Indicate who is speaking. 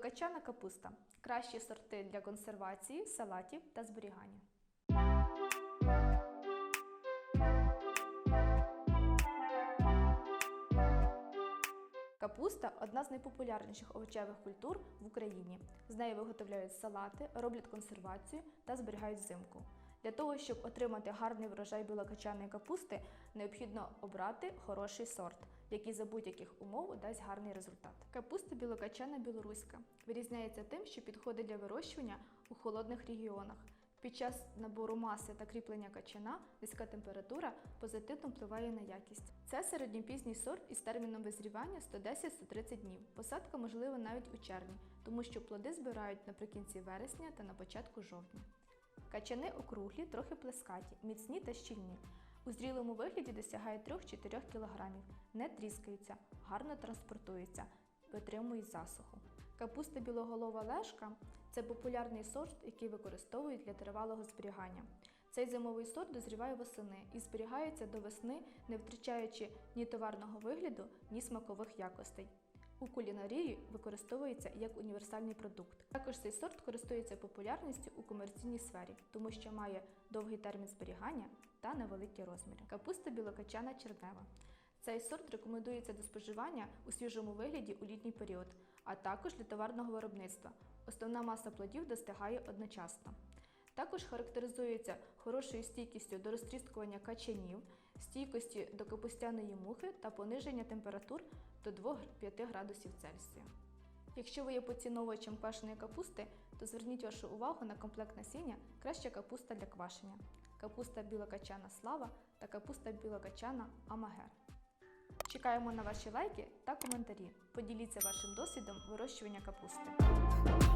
Speaker 1: Качана капуста кращі сорти для консервації, салатів та зберігання. Капуста одна з найпопулярніших овочевих культур в Україні. З неї виготовляють салати, роблять консервацію та зберігають взимку. Для того, щоб отримати гарний врожай білокачаної капусти, необхідно обрати хороший сорт, який за будь-яких умов дасть гарний результат. Капуста білокачана білоруська вирізняється тим, що підходить для вирощування у холодних регіонах. Під час набору маси та кріплення качана низька температура позитивно впливає на якість. Це середньопізній сорт із терміном визрівання 110-130 днів. Посадка можлива навіть у червні, тому що плоди збирають наприкінці вересня та на початку жовтня. Качани округлі, трохи плескаті, міцні та щільні. У зрілому вигляді досягає 3-4 кг, не тріскаються, гарно транспортуються, витримують засуху. Капуста білоголова лешка це популярний сорт, який використовують для тривалого зберігання. Цей зимовий сорт дозріває восени і зберігається до весни, не втрачаючи ні товарного вигляду, ні смакових якостей. У кулінарії використовується як універсальний продукт. Також цей сорт користується популярністю у комерційній сфері, тому що має довгий термін зберігання та невеликі розміри. Капуста білокачана чернева. Цей сорт рекомендується до споживання у свіжому вигляді у літній період, а також для товарного виробництва. Основна маса плодів достигає одночасно. Також характеризується хорошою стійкістю до розтріскування качанів, стійкості до капустяної мухи та пониження температур до 2-5 градусів Цельсія. Якщо ви є поціновувачем квашеної капусти, то зверніть вашу увагу на комплект насіння краща капуста для квашення, капуста білокачана Слава та капуста білокачана Амагер. Чекаємо на ваші лайки та коментарі. Поділіться вашим досвідом вирощування капусти.